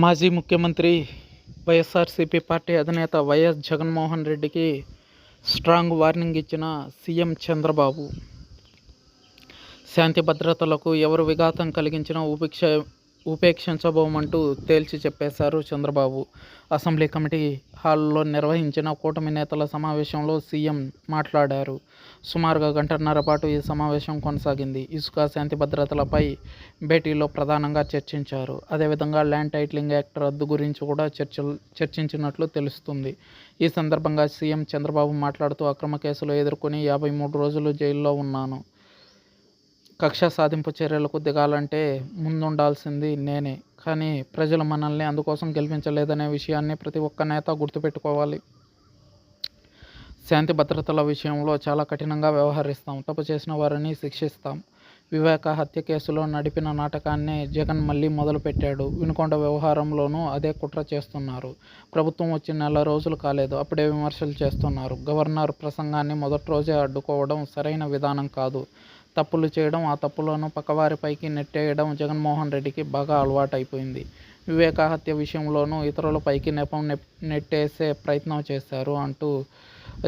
మాజీ ముఖ్యమంత్రి వైఎస్ఆర్సీపీ పార్టీ అధినేత వైఎస్ జగన్మోహన్ రెడ్డికి స్ట్రాంగ్ వార్నింగ్ ఇచ్చిన సీఎం చంద్రబాబు. శాంతి భద్రతలకు ఎవరు విఘాతం కలిగించినా ఉపేక్ష ఉపేక్షించబోమంటూ తేల్చి చెప్పేశారు చంద్రబాబు. అసెంబ్లీ కమిటీ హాల్లో నిర్వహించిన కూటమి నేతల సమావేశంలో సీఎం మాట్లాడారు. సుమారుగా గంటన్నర పాటు ఈ సమావేశం కొనసాగింది. ఇసుక శాంతి భద్రతలపై భేటీలో ప్రధానంగా చర్చించారు. అదేవిధంగా ల్యాండ్ టైటిలింగ్ యాక్ట్ రద్దు గురించి కూడా చర్చ చర్చించినట్లు తెలుస్తుంది. ఈ సందర్భంగా సీఎం చంద్రబాబు మాట్లాడుతూ అక్రమ కేసులు ఎదుర్కొని యాభై మూడు రోజులు జైల్లో ఉన్నాను. కక్ష సాధింపు చర్యలకు దిగాలంటే ముందుండాల్సింది నేనే. కానీ ప్రజలు మనల్ని అందుకోసం గెలిపించలేదనే విషయాన్ని ప్రతి ఒక్క నేత గుర్తుపెట్టుకోవాలి. శాంతి భద్రతల విషయంలో చాలా కఠినంగా వ్యవహరిస్తాం. తప్పు చేసిన వారిని శిక్షిస్తాం. వివేక హత్య కేసులో నడిపిన నాటకాన్ని జగన్ మళ్ళీ మొదలుపెట్టాడు. వినుకొండ వ్యవహారంలోనూ అదే కుట్ర చేస్తున్నారు. ప్రభుత్వం వచ్చి నెల రోజులు కాలేదు. అప్పుడే విమర్శలు చేస్తున్నారు. గవర్నర్ ప్రసంగాన్ని మొదటి రోజే అడ్డుకోవడం సరైన విధానం కాదు. తప్పులు చేయడం ఆ తప్పులను పక్కవారిపైకి నెట్టేయడం జగన్మోహన్ రెడ్డికి బాగా అలవాటైపోయింది. వివేకాహత్య విషయంలోనూ ఇతరులపైకి నెపం నెట్టేసే ప్రయత్నం చేశారు అంటూ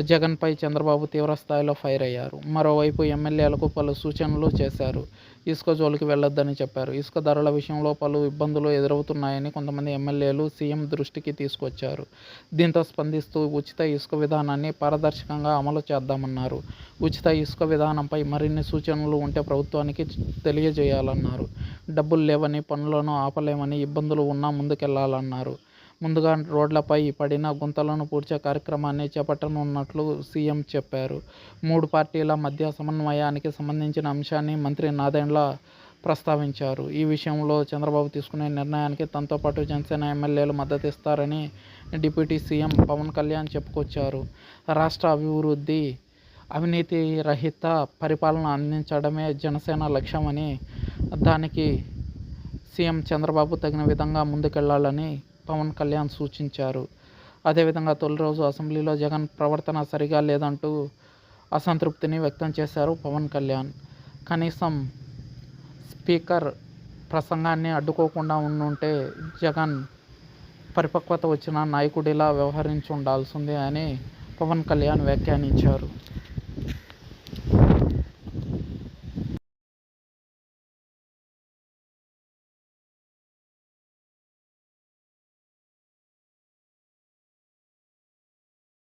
జగన్పై చంద్రబాబు తీవ్రస్థాయిలో ఫైర్ అయ్యారు. మరోవైపు ఎమ్మెల్యేలకు పలు సూచనలు చేశారు. ఇసుక జోలికి వెళ్ళొద్దని చెప్పారు. ఇసుక ధరల విషయంలో పలు ఇబ్బందులు ఎదురవుతున్నాయని కొంతమంది ఎమ్మెల్యేలు సీఎం దృష్టికి తీసుకొచ్చారు. దీంతో స్పందిస్తూ ఉచిత ఇసుక విధానాన్ని పారదర్శకంగా అమలు చేద్దామన్నారు. ఉచిత ఇసుక విధానంపై మరిన్ని సూచనలు ఉంటే ప్రభుత్వానికి తెలియజేయాలన్నారు. డబ్బులు లేవని పనులను ఆపలేమని ఇబ్బందులు ఉన్నా ముందుకెళ్ళాలన్నారు. ముందుగా రోడ్లపై పడిన గుంతలను పూడ్చే కార్యక్రమాన్ని చేపట్టనున్నట్లు సీఎం చెప్పారు. మూడు పార్టీల మధ్య సమన్వయానికి సంబంధించిన అంశాన్ని మంత్రి నాదెండ్ల ప్రస్తావించారు. ఈ విషయంలో చంద్రబాబు తీసుకునే నిర్ణయానికి తనతో పాటు జనసేన ఎమ్మెల్యేలు మద్దతిస్తారని డిప్యూటీ సీఎం పవన్ కళ్యాణ్ చెప్పుకొచ్చారు. రాష్ట్ర అభివృద్ధి అవినీతి రహిత పరిపాలన అందించడమే జనసేన లక్ష్యమని దానికి సీఎం చంద్రబాబు తగిన విధంగా ముందుకెళ్ళాలని పవన్ కళ్యాణ్ సూచించారు. అదేవిధంగా తొలి రోజు అసెంబ్లీలో జగన్ ప్రవర్తన సరిగా లేదంటూ అసంతృప్తిని వ్యక్తం చేశారు పవన్ కళ్యాణ్. కనీసం స్పీకర్ ప్రసంగాన్ని అడ్డుకోకుండా ఉండుంటే జగన్ పరిపక్వత వచ్చిన నాయకుడిలా వ్యవహరించి ఉండాల్సిందే అని పవన్ కళ్యాణ్ వ్యాఖ్యానించారు.